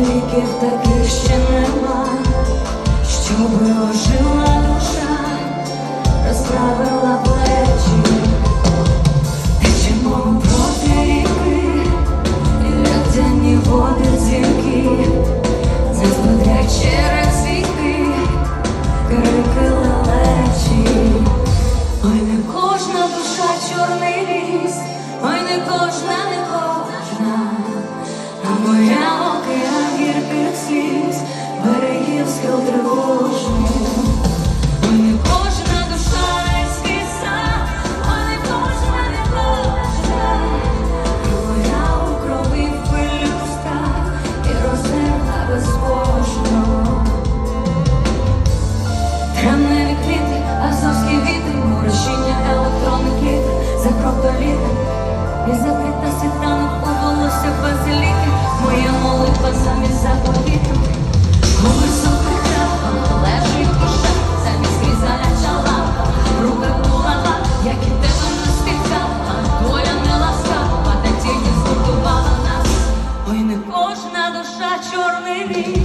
ліків таких ще нема, щоби ожила душа, розправила. Азовський вітер, ворожіння електроники, літер, за крок до літа, і закрита світанок у волосся базиліки, моя молитва замість заповіту, коли сухих крапка лежить душа, замість різаляча лапа, рука булава, як і тебе не спіткала, доля не ласкава, та тільки згуртувала нас, ой не кожна душа чорний вік.